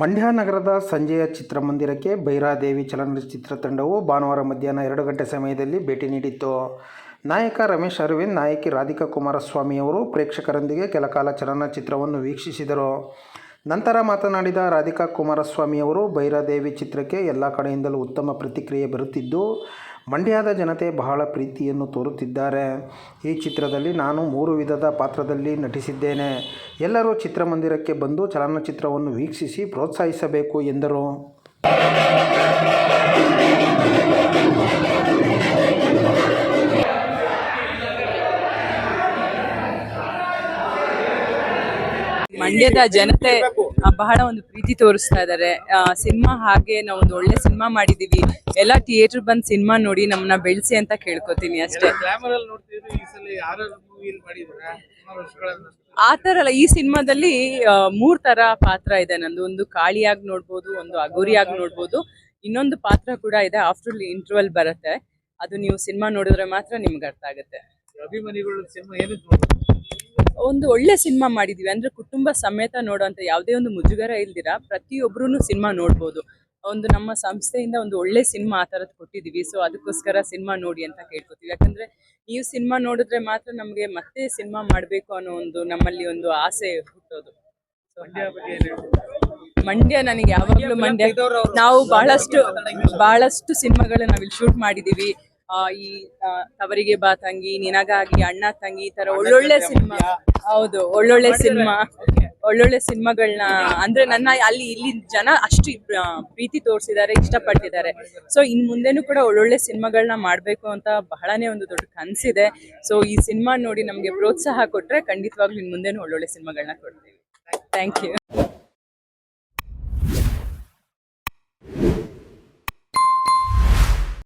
ಮಂಡ್ಯ ನಗರದ ಸಂಜೆಯ ಚಿತ್ರಮಂದಿರಕ್ಕೆ ಭೈರಾದೇವಿ ಚಲನಚಿತ್ರ ತಂಡವು ಭಾನುವಾರ ಮಧ್ಯಾಹ್ನ ಎರಡು ಗಂಟೆ ಸಮಯದಲ್ಲಿ ಭೇಟಿ ನೀಡಿತ್ತು. ನಾಯಕ ರಮೇಶ್ ಅರವಿಂದ್, ನಾಯಕಿ ರಾಧಿಕಾ ಕುಮಾರಸ್ವಾಮಿಯವರು ಪ್ರೇಕ್ಷಕರೊಂದಿಗೆ ಕೆಲಕಾಲ ಚಲನಚಿತ್ರವನ್ನು ವೀಕ್ಷಿಸಿದರು. ನಂತರ ಮಾತನಾಡಿದ ರಾಧಿಕಾ ಕುಮಾರಸ್ವಾಮಿ ಅವರು ಭೈರಾದೇವಿ ಚಿತ್ರಕ್ಕೆ ಎಲ್ಲ ಕಡೆಯಿಂದಲೂ ಉತ್ತಮ ಪ್ರತಿಕ್ರಿಯೆ ಬರುತ್ತಿದ್ದು, ಮಂಡ್ಯದ ಜನತೆ ಬಹಳ ಪ್ರೀತಿಯನ್ನು ತೋರುತ್ತಿದ್ದಾರೆ. ಈ ಚಿತ್ರದಲ್ಲಿ ನಾನು ಮೂರು ವಿಧದ ಪಾತ್ರದಲ್ಲಿ ನಟಿಸಿದ್ದೇನೆ. ಎಲ್ಲರೂ ಚಿತ್ರಮಂದಿರಕ್ಕೆ ಬಂದು ಚಲನಚಿತ್ರವನ್ನು ವೀಕ್ಷಿಸಿ ಪ್ರೋತ್ಸಾಹಿಸಬೇಕು ಎಂದರು. ಮಂಡ್ಯದ ಜನತೆ ಬಹಳ ಒಂದು ಪ್ರೀತಿ ತೋರಿಸ್ತಾ ಇದ್ದಾರೆ. ಸಿನಿಮಾ ಹಾಗೆ ನಾವು ಒಂದು ಒಳ್ಳೆ ಸಿನಿಮಾ ಮಾಡಿದೀವಿ. ಎಲ್ಲ ಥಿಯೇಟರ್ ಬಂದ್ ಸಿನಿಮಾ ನೋಡಿ ನಮ್ಮನ್ನ ಬೆಳೆಸಿ ಅಂತ ಕೇಳ್ಕೊತೀನಿ ಅಷ್ಟೇ. ಆ ತರ ಅಲ್ಲ ಈ ಸಿನಿಮಾದಲ್ಲಿ ಮೂರ್ ತರ ಪಾತ್ರ ಇದೆ ನಂದು. ಒಂದು ಕಾಳಿಯಾಗಿ ನೋಡ್ಬೋದು ಒಂದು ಅಗೋರಿಯಾಗಿ ನೋಡ್ಬೋದು. ಇನ್ನೊಂದು ಪಾತ್ರ ಕೂಡ ಇದೆ ಆಫ್ಟರ್ ಇಂಟರ್ವಲ್ ಬರುತ್ತೆ. ಅದು ನೀವು ಸಿನಿಮಾ ನೋಡಿದ್ರೆ ಮಾತ್ರ ನಿಮ್ಗೆ ಅರ್ಥ ಆಗುತ್ತೆ. ಅಭಿಮಾನಿಗಳು ಸಿನಿಮಾ ಏನಕ್ಕೆ ಒಂದು ಒಳ್ಳೆ ಸಿನಿಮಾ ಮಾಡಿದೀವಿ. ಅಂದ್ರೆ ಕುಟುಂಬ ಸಮೇತ ನೋಡುವಂತ ಯಾವುದೇ ಒಂದು ಮುಜುಗರ ಇಲ್ದಿರ ಪ್ರತಿಯೊಬ್ಬರೂ ಸಿನಿಮಾ ನೋಡ್ಬೋದು. ಒಂದು ನಮ್ಮ ಸಂಸ್ಥೆಯಿಂದ ಒಂದು ಒಳ್ಳೆ ಸಿನಿಮಾ ಆ ಥರದ್ದು ಕೊಟ್ಟಿದ್ದೀವಿ ಸೊ ಅದಕ್ಕೋಸ್ಕರ ಸಿನಿಮಾ ನೋಡಿ ಅಂತ ಕೇಳ್ಕೊತೀವಿ. ಯಾಕಂದ್ರೆ ನೀವು ಸಿನಿಮಾ ನೋಡಿದ್ರೆ ಮಾತ್ರ ನಮಗೆ ಮತ್ತೆ ಸಿನಿಮಾ ಮಾಡಬೇಕು ಅನ್ನೋ ಒಂದು ನಮ್ಮಲ್ಲಿ ಒಂದು ಆಸೆ ಹುಟ್ಟೋದು. ಮಂಡ್ಯ ನನಗೆ ಯಾವಾಗಲೂ ಮಂಡ್ಯ. ನಾವು ಬಹಳಷ್ಟು ಬಹಳಷ್ಟು ಸಿನಿಮಾಗಳನ್ನ ನಾವಿಲ್ಲಿ ಶೂಟ್ ಮಾಡಿದೀವಿ. ಆ, ಈ ತವರಿಗೆ ಬಾ ತಂಗಿ ನಿನಗಾಗಿ ಅಣ್ಣ ತಂಗಿ ಈ ತರ ಒಳ್ಳೊಳ್ಳೆ ಸಿನಿಮಾ. ಹೌದು ಒಳ್ಳೊಳ್ಳೆ ಸಿನಿಮಾ. ಒಳ್ಳೊಳ್ಳೆ ಸಿನಿಮಾಗಳನ್ನ ಅಂದ್ರೆ ನನ್ನ ಅಲ್ಲಿ ಇಲ್ಲಿ ಜನ ಅಷ್ಟು ಪ್ರೀತಿ ತೋರಿಸಿದ್ದಾರೆ ಇಷ್ಟಪಟ್ಟಿದ್ದಾರೆ. ಸೊ ಇನ್ ಮುಂದೆನೂ ಕೂಡ ಒಳ್ಳೊಳ್ಳೆ ಸಿನಿಮಾಗಳನ್ನ ಮಾಡ್ಬೇಕು ಅಂತ ಬಹಳನೇ ಒಂದು ದೊಡ್ಡ ಕನಸಿದೆ. ಸೊ ಈ ಸಿನಿಮಾ ನೋಡಿ ನಮ್ಗೆ ಪ್ರೋತ್ಸಾಹ ಕೊಟ್ರೆ ಖಂಡಿತವಾಗ್ಲೂ ಇನ್ ಮುಂದೆನೂ ಒಳ್ಳೊಳ್ಳೆ ಸಿನಿಮಾಗಳನ್ನ ಕೊಡ್ತೀವಿ. Thank you